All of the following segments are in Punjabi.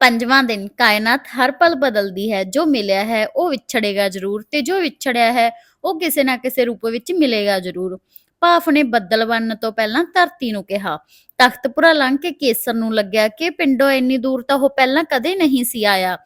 ਪੰਜਵਾਂ ਦਿਨ ਕਾਇਨਾਤ ਹਰ ਪਲ ਬਦਲਦੀ ਹੈ, ਜੋ ਮਿਲਿਆ ਹੈ ਉਹ ਵਿਛੜੇਗਾ ਜ਼ਰੂਰ ਤੇ ਜੋ ਵਿਛੜਿਆ ਹੈ ਉਹ ਕਿਸੇ ਨਾ ਕਿਸੇ ਰੂਪ ਵਿੱਚ ਮਿਲੇਗਾ ਜ਼ਰੂਰ। ਭਾਫ ਨੇ ਬੱਦਲ ਬਣਨ ਤੋਂ ਪਹਿਲਾਂ ਧਰਤੀ ਨੂੰ ਕਿਹਾ, ਤਖਤਪੁਰਾ ਲੰਘ ਕੇ ਕੇਸਰ ਨੂੰ ਲੱਗਿਆ ਕਿ ਪਿੰਡੋਂ ਇੰਨੀ ਦੂਰ ਤਾਂ ਉਹ ਪਹਿਲਾਂ ਕਦੇ ਨਹੀਂ ਸੀ ਆਇਆ।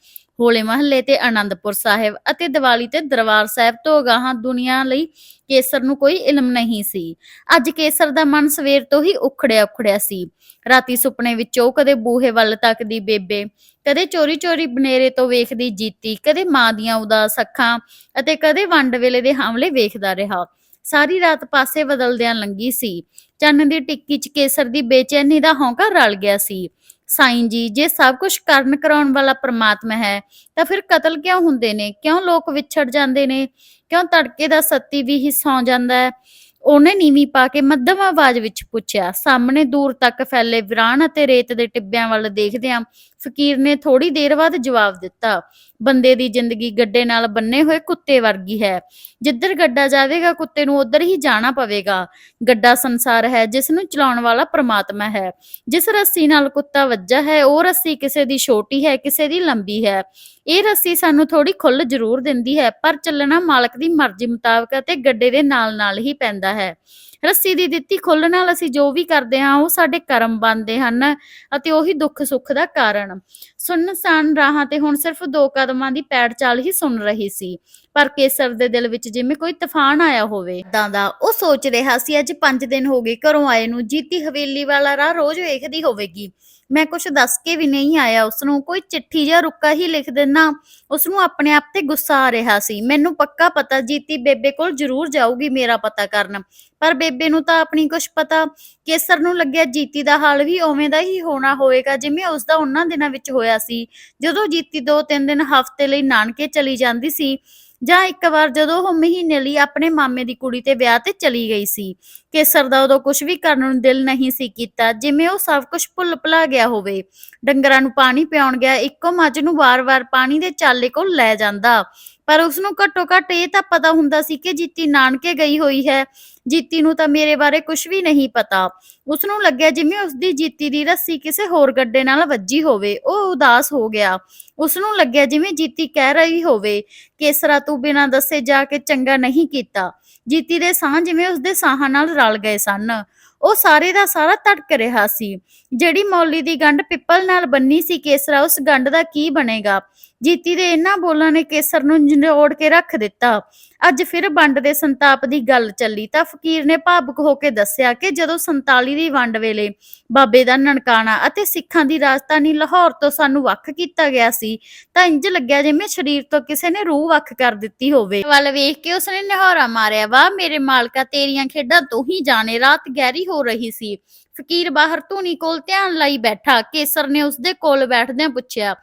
ਹੋਲੇ ਮਹੱਲੇ ਤੇ ਆਨੰਦਪੁਰ ਸਾਹਿਬ ਅਤੇ ਦੀਵਾਲੀ ਤੇ ਦਰਬਾਰ ਸਾਹਿਬ ਤੋਂ ਅਗਾਹਾਂ ਦੁਨੀਆ ਲਈ ਕੇਸਰ ਨੂੰ ਕੋਈ ਇਲਮ ਨਹੀਂ ਸੀ। ਅੱਜ ਕੇਸਰ ਦਾ ਮਨ ਸਵੇਰ ਤੋਂ ਹੀ ਉਖੜਿਆ ਉਖੜਿਆ ਸੀ। ਰਾਤੀ ਸੁਪਨੇ ਵਿੱਚੋਂ ਕਦੇ ਬੂਹੇ ਵੱਲ ਤੱਕਦੀ ਬੇਬੇ, ਕਦੇ ਚੋਰੀ-ਚੋਰੀ ਬਨੇਰੇ ਤੋਂ ਵੇਖਦੀ ਜੀਤੀ, ਕਦੇ ਮਾਂ ਦੀਆਂ ਉਦਾਸ ਅੱਖਾਂ ਅਤੇ ਕਦੇ ਵੰਡ ਵੇਲੇ ਦੇ ਹਮਲੇ ਵੇਖਦਾ ਰਿਹਾ। ਸਾਰੀ ਰਾਤ ਪਾਸੇ ਬਦਲਦਿਆਂ ਲੰਗੀ ਸੀ। ਚੰਨ ਦੀ ਟਿੱਕੀ 'ਚ ਕੇਸਰ ਦੀ ਬੇਚੈਨੀ ਦਾ ਹੌਂਕਾ ਰਲ ਗਿਆ ਸੀ। ਸਾਈਂ ਜੀ, ਜੇ ਸਭ ਕੁਝ ਕਰਨ ਕਰਾਉਣ ਵਾਲਾ ਪ੍ਰਮਾਤਮਾ ਹੈ, ਤਾਂ ਫਿਰ ਕਤਲ ਕਿਉਂ ਹੁੰਦੇ ਨੇ? ਕਿਉਂ ਲੋਕ ਵਿਛੜ ਜਾਂਦੇ ਨੇ? ਕਿਉਂ ਤੜਕੇ ਦਾ ਸੱਤੀ ਵੀ ਹੀ ਸੌਂ ਜਾਂਦਾ ਹੈ? ਉਹਨੇ ਨੀਵੀਂ ਪਾ ਕੇ ਮੱਧਮ ਆਵਾਜ਼ ਵਿੱਚ ਪੁੱਛਿਆ, ਸਾਹਮਣੇ ਦੂਰ ਤੱਕ ਫੈਲੇ ਵਿਰਾਨ ਅਤੇ ਰੇਤ ਦੇ ਟਿੱਬਿਆਂ ਵੱਲ ਦੇਖਦਿਆਂ ਫਕੀਰ ਨੇ ਥੋੜੀ ਦੇਰ ਬਾਅਦ ਜਵਾਬ ਦਿੱਤਾ, ਬੰਦੇ ਦੀ ਜ਼ਿੰਦਗੀ ਗੱਡੇ ਨਾਲ ਬੰਨੇ ਹੋਏ ਕੁੱਤੇ ਵਰਗੀ ਹੈ। ਜਿੱਧਰ ਗੱਡਾ ਜਾਵੇਗਾ ਕੁੱਤੇ ਨੂੰ ਉਧਰ ਹੀ ਜਾਣਾ ਪਵੇਗਾ। ਗੱਡਾ ਸੰਸਾਰ ਹੈ, ਜਿਸ ਨੂੰ ਚਲਾਉਣ ਵਾਲਾ ਪ੍ਰਮਾਤਮਾ ਹੈ। ਜਿਸ ਰੱਸੀ ਨਾਲ ਕੁੱਤਾ ਵੱਜਾ ਹੈ, ਉਹ ਰੱਸੀ ਕਿਸੇ ਦੀ ਛੋਟੀ ਹੈ, ਕਿਸੇ ਦੀ ਲੰਬੀ ਹੈ। ਇਹ ਰੱਸੀ ਸਾਨੂੰ ਥੋੜੀ ਖੁੱਲ ਜ਼ਰੂਰ ਦਿੰਦੀ ਹੈ, ਪਰ ਚੱਲਣਾ ਮਾਲਕ ਦੀ ਮਰਜ਼ੀ ਮੁਤਾਬਕ ਅਤੇ ਗੱਡੇ ਦੇ ਨਾਲ-ਨਾਲ ਹੀ ਪੈਂਦਾ ਹੈ। ਰੱਸੀ ਦੀ ਦਿੱਤੀ ਖੁੱਲ ਨਾਲ ਅਸੀਂ ਜੋ ਵੀ ਕਰਦੇ ਹਾਂ, ਉਹ ਸਾਡੇ ਕਰਮ ਬਣਦੇ ਹਨ ਅਤੇ ਉਹੀ ਦੁੱਖ ਸੁੱਖ ਦਾ ਕਾਰਨ। ਸੁੰਨਸਾਨ ਰਾਹਾਂ ਤੇ ਹੁਣ ਸਿਰਫ ਦੋ ਕਦਮਾਂ ਦੀ ਪੈੜ ਚਾਲ ਹੀ ਸੁਣ ਰਹੀ ਸੀ। ਪਰ ਕੇਸਰ ਦੇ ਦਿਲ ਵਿੱਚ ਜਿਵੇਂ ਕੋਈ ਤੂਫਾਨ ਆਇਆ ਹੋਵੇ ਇਦਾਂ ਦਾ ਉਹ ਸੋਚ ਰਿਹਾ ਸੀ, ਅੱਜ 5 ਦਿਨ ਹੋ ਗਏ ਘਰੋਂ ਆਏ ਨੂੰ, ਜੀਤੀ ਹਵੇਲੀ ਵਾਲਾ ਰਾਹ ਰੋਜ਼ ਵੇਖਦੀ ਹੋਵੇਗੀ। ਮੈਂ ਕੁਝ ਦੱਸ ਕੇ ਵੀ ਨਹੀਂ ਆਇਆ ਉਸ ਨੂੰ ਕੋਈ ਚਿੱਠੀ ਜਾਂ ਰੁੱਕਾ ਹੀ ਲਿਖ ਦੇਣਾ ਉਸ ਨੂੰ ਆਪਣੇ ਆਪ ਤੇ ਗੁੱਸਾ ਆ ਰਿਹਾ ਸੀ। ਮੈਨੂੰ ਪੱਕਾ ਪਤਾ ਜੀਤੀ ਬੇਬੇ ਕੋਲ ਜ਼ਰੂਰ ਜਾਊਗੀ ਮੇਰਾ ਪਤਾ ਕਰਨ, ਪਰ ਬੇਬੇ ਨੂੰ ਤਾਂ ਆਪਣੀ ਕੁਝ ਪਤਾ, ਕੇਸਰ ਨੂੰ ਲੱਗਿਆ ਜੀਤੀ ਦਾ ਹਾਲ ਵੀ ਉਵੇਂ ਦਾ ਹੀ ਹੋਣਾ ਹੋਵੇਗਾ, ਜਿਵੇਂ ਉਸ ਦਾ ਉਹਨਾਂ ਦਿਨਾਂ ਵਿੱਚ ਹੋਇਆ ਸੀ। ਜਦੋਂ ਜੀਤੀ ਦੋ ਤਿੰਨ ਦਿਨ ਹਫ਼ਤੇ ਲਈ ਨਾਨਕੇ ਚਲੀ ਜਾਂਦੀ ਸੀ ਜਾਂ ਇੱਕ ਵਾਰ ਜਦੋਂ ਉਹ ਮਹੀਨੇ ਲਈ ਆਪਣੇ ਮਾਮੇ ਦੀ ਕੁੜੀ ਤੇ ਵਿਆਹ ਤੇ ਚਲੀ ਗਈ ਸੀ, ਕੇਸਰ ਦਾ ਉਦੋਂ ਕੁਝ ਵੀ ਕਰਨ ਨੂੰ ਦਿਲ ਨਹੀਂ ਸੀ ਕੀਤਾ, ਜਿਵੇਂ ਉਹ ਸਭ ਕੁਝ ਭੁੱਲ ਭੁਲਾ ਗਿਆ ਹੋਵੇ। ਡੰਗਰਾਂ ਨੂੰ ਪਾਣੀ ਪਿਆਉਣ ਗਿਆ, ਇੱਕੋ ਮੱਝ ਨੂੰ ਵਾਰ-ਵਾਰ ਪਾਣੀ ਦੇ ਚਾਲੇ ਕੋਲ ਲੈ ਜਾਂਦਾ। ਪਰ ਉਸ ਨੂੰ ਘੱਟੋ ਘੱਟ ਇਹ ਤਾਂ ਪਤਾ ਹੁੰਦਾ ਸੀ ਕਿ ਜੀਤੀ ਨਾਨਕੇ ਗਈ ਹੋਈ ਹੈ। ਜੀਤੀ ਨੂੰ ਤਾਂ ਮੇਰੇ ਬਾਰੇ ਕੁਝ ਵੀ ਨਹੀਂ ਪਤਾ। ਉਸ ਨੂੰ ਲੱਗਿਆ ਜਿਵੇਂ ਉਸ ਦੀ ਜੀਤੀ ਦੀ ਰੱਸੀ ਕਿਸੇ ਹੋਰ ਗੱਡੇ ਨਾਲ ਵੱਜੀ ਹੋਵੇ, ਉਹ ਉਦਾਸ ਹੋ ਗਿਆ। ਉਸ ਨੂੰ ਲੱਗਿਆ ਜਿਵੇਂ ਜੀਤੀ ਕਹਿ ਰਹੀ ਹੋਵੇ, ਕੇਸਰਾ ਤੂੰ ਬਿਨਾਂ ਦੱਸੇ ਜਾ ਕੇ ਚੰਗਾ ਨਹੀਂ ਕੀਤਾ। ਜੀਤੀ ਦੇ ਸਾਹ ਜਿਵੇਂ ਉਸ ਦੇ ਸਾਹਾਂ ਨਾਲ ਰਲ ਗਏ ਸਨ। ਉਹ ਸਾਰੇ ਦਾ ਸਾਰਾ ਧੜਕ ਰਿਹਾ ਸੀ। ਜਿਹੜੀ ਮੌਲੀ ਦੀ ਗੰਢ ਪਿੱਪਲ ਨਾਲ ਬੰਨੀ ਸੀ ਕੇਸਰਾ, ਉਸ ਗੰਢ ਦਾ ਕੀ ਬਣੇਗਾ? ਜੀਤੀ ਦੇ ਇਹਨਾਂ ਬੋਲਾਂ ਨੇ ਕੇਸਰ ਨੂੰ ਨਿਚੋੜ ਕੇ ਰੱਖ ਦਿੱਤਾ। ਅੱਜ ਫਿਰ ਵੰਡ ਦੇ ਸੰਤਾਪ ਦੀ ਗੱਲ ਚੱਲੀ ਤਾਂ ਫਕੀਰ ਨੇ ਭਾਵੁਕ ਹੋ ਕੇ ਦੱਸਿਆ ਕਿ ਜਦੋਂ 47 ਦੀ ਵੰਡ ਵੇਲੇ ਬਾਬੇ ਦਾ ਨਨਕਾਣਾ ਅਤੇ ਸਿੱਖਾਂ ਦੀ ਰਾਜਧਾਨੀ ਲਾਹੌਰ ਤੋਂ ਸਾਨੂੰ ਵੱਖ ਕੀਤਾ ਗਿਆ ਸੀ ਤਾਂ ਇੰਜ ਲੱਗਿਆ ਜਿਵੇਂ ਸਰੀਰ ਤੋਂ ਕਿਸੇ ਨੇ ਰੂਹ ਵੱਖ ਕਰ ਦਿੱਤੀ ਹੋਵੇ। ਵੱਲ ਵੇਖ ਕੇ ਉਸਨੇ ਨਿਹੌਰਾ ਮਾਰਿਆ, ਵਾਹ ਮੇਰੇ ਮਾਲਕਾ, ਤੇਰੀਆਂ ਖੇਡਾਂ ਤੋਂ ਹੀ ਜਾਣੇ, ਰਾਤ ਗਹਿਰੀ ਹੋ ਰਹੀ ਸੀ। ਫਕੀਰ ਬਾਹਰ ਧੂਣੀ ਕੋਲ ਧਿਆਨ ਲਾਈ ਬੈਠਾ, ਕੇਸਰ ਨੇ ਉਸਦੇ ਕੋਲ ਬੈਠਦਿਆਂ ਪੁੱਛਿਆ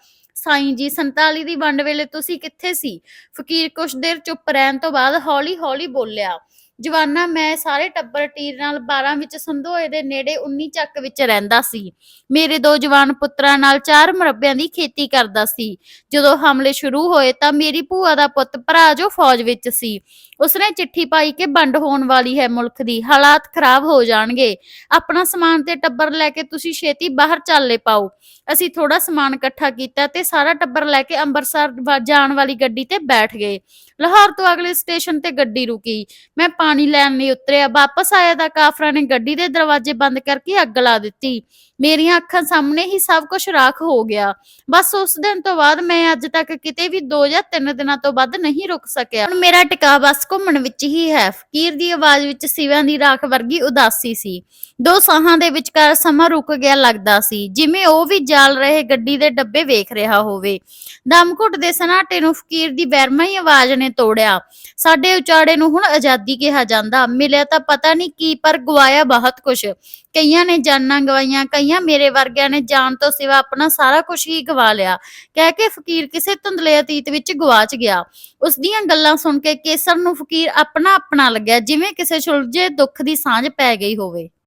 ਸਾਈਂ ਜੀ 47 ਦੀ ਵੰਡ ਵੇਲੇ ਤੁਸੀਂ ਕਿੱਥੇ ਸੀ? ਫਕੀਰ ਕੁਛ ਦੇਰ ਚੁੱਪ ਰਹਿਣ ਤੋਂ ਬਾਅਦ ਹੌਲੀ-ਹੌਲੀ ਬੋਲਿਆ ਜਵਾਨਾ, ਮੈਂ ਸਾਰੇ ਟੱਬਰ ਟੀਰ ਨਾਲ 12 ਵਿੱਚ ਸੰਧੋਏ ਦੇ ਨੇੜੇ 19 ਚੱਕ ਵਿੱਚ ਰਹਿੰਦਾ ਸੀ। ਮੇਰੇ ਦੋ ਜਵਾਨ ਪੁੱਤਰਾਂ ਨਾਲ ਚਾਰ ਮੁਰੱਬਿਆਂ ਦੀ ਖੇਤੀ ਕਰਦਾ ਸੀ। ਜਦੋਂ ਹਮਲੇ ਸ਼ੁਰੂ ਹੋਏ ਤਾਂ ਮੇਰੀ ਭੂਆ ਦਾ ਪੁੱਤ ਭਰਾ ਜੋ ਫੌਜ ਵਿੱਚ ਸੀ, ਉਸਨੇ ਚਿੱਠੀ ਪਾਈ ਕਿ ਵੰਡ ਹੋਣ ਵਾਲੀ ਹੈ ਮੁਲਕ ਦੀ, ਹਾਲਾਤ ਖਰਾਬ ਹੋ ਜਾਣਗੇ। ਆਪਣਾ ਸਮਾਨ ਤੇ ਟੱਬਰ ਲੈ ਕੇ ਤੁਸੀਂ ਛੇਤੀ ਬਾਹਰ ਚੱਲੇ ਪਾਓ। ਅਸੀਂ ਥੋੜਾ ਸਮਾਨ ਇਕੱਠਾ ਕੀਤਾ ਤੇ ਸਾਰਾ ਟੱਬਰ ਲੈ ਕੇ ਅੰਮ੍ਰਿਤਸਰ ਵਾ- ਜਾਣ ਵਾਲੀ ਗੱਡੀ ਤੇ ਬੈਠ ਗਏ। ਲਾਹੌਰ ਤੋਂ ਅਗਲੇ ਸਟੇਸ਼ਨ ਤੇ ਗੱਡੀ ਰੁਕੀ। ਮੈਂ ਪਾਣੀ ਲੈਣ ਲਈ ਉਤਰਿਆ। ਵਾਪਸ ਆਇਆ ਤਾਂ ਕਾਫਰਾਂ ਨੇ ਗੱਡੀ ਦੇ ਦਰਵਾਜ਼ੇ ਬੰਦ ਕਰਕੇ ਅੱਗ ਲਾ ਦਿੱਤੀ। ਮੇਰੀਆਂ ਅੱਖਾਂ ਸਾਹਮਣੇ ਹੀ ਸਭ ਕੁਝ ਰਾਖ ਹੋ ਗਿਆ। ਬਸ ਉਸ ਦਿਨ ਤੋਂ ਬਾਅਦ ਮੈਂ ਅੱਜ ਤੱਕ ਕਿਤੇ ਵੀ 2 ਜਾਂ 3 ਦਿਨਾਂ ਤੋਂ ਵੱਧ ਨਹੀਂ ਰੁਕ ਸਕਿਆ। ਹੁਣ ਮੇਰਾ ਟਿਕਾ ਬਸ ਘੁੰਮਣ ਵਿੱਚ ਹੀ ਹੈ। ਫਕੀਰ ਦੀ ਆਵਾਜ਼ ਵਿੱਚ ਸਿਵਿਆਂ ਦੀ ਰਾਖ ਵਰਗੀ ਉਦਾਸੀ ਸੀ। ਦੋ ਸਾਹਾਂ ਦੇ ਵਿਚਕਾਰ ਸਮਾਂ ਰੁਕ ਗਿਆ ਲੱਗਦਾ ਸੀ। ਜਿਵੇਂ ਉਹ ਵੀ ਜਾਲ ਰਹੇ ਗੱਡੀ ਦੇ ਡੱਬੇ ਵੇਖ ਰਿਹਾ ਹੋਵੇ। ਦਮ ਘੁੱਟਦੇ ਸਨਾਟੇ ਨੂੰ ਫਕੀਰ ਦੀ ਬੈਰਮਾਈ ਆਵਾਜ਼ ਨੇ ਤੋੜਿਆ। ਸਾਡੇ ਉਚਾੜੇ ਨੂੰ ਹੁਣ ਆਜ਼ਾਦੀ ਕਿਹਾ ਕਿਹਾ ਜਾਂਦਾ, ਮਿਲਿਆ ਤਾਂ ਪਤਾ ਨਹੀਂ ਕੀ, ਪਰ ਗਵਾਇਆ ਬਹੁਤ ਕੁਝ ਕਈਆਂ ਨੇ ਜਾਨਾਂ ਗਵਾਈਆਂ, ਕਈਆਂ ਮੇਰੇ ਵਰਗਿਆਂ ਨੇ ਜਾਨ ਤੋਂ ਸਿਵਾ ਆਪਣਾ ਸਾਰਾ ਕੁਝ ਹੀ ਗਵਾ ਲਿਆ। ਕਹਿ ਕੇ ਫਕੀਰ ਕਿਸੇ ਧੁੰਦਲੇ ਅਤੀਤ ਵਿੱਚ ਗਵਾਚ ਗਿਆ। ਉਸ ਦੀਆਂ ਗੱਲਾਂ ਸੁਣ ਕੇ ਕੇਸਰ ਨੂੰ ਫਕੀਰ ਆਪਣਾ ਆਪਣਾ ਲੱਗਿਆ, ਜਿਵੇਂ ਕਿਸੇ ਸੁਲਝੇ ਦੁੱਖ ਦੀ ਸਾਂਝ ਪੈ ਗਈ ਹੋਵੇ।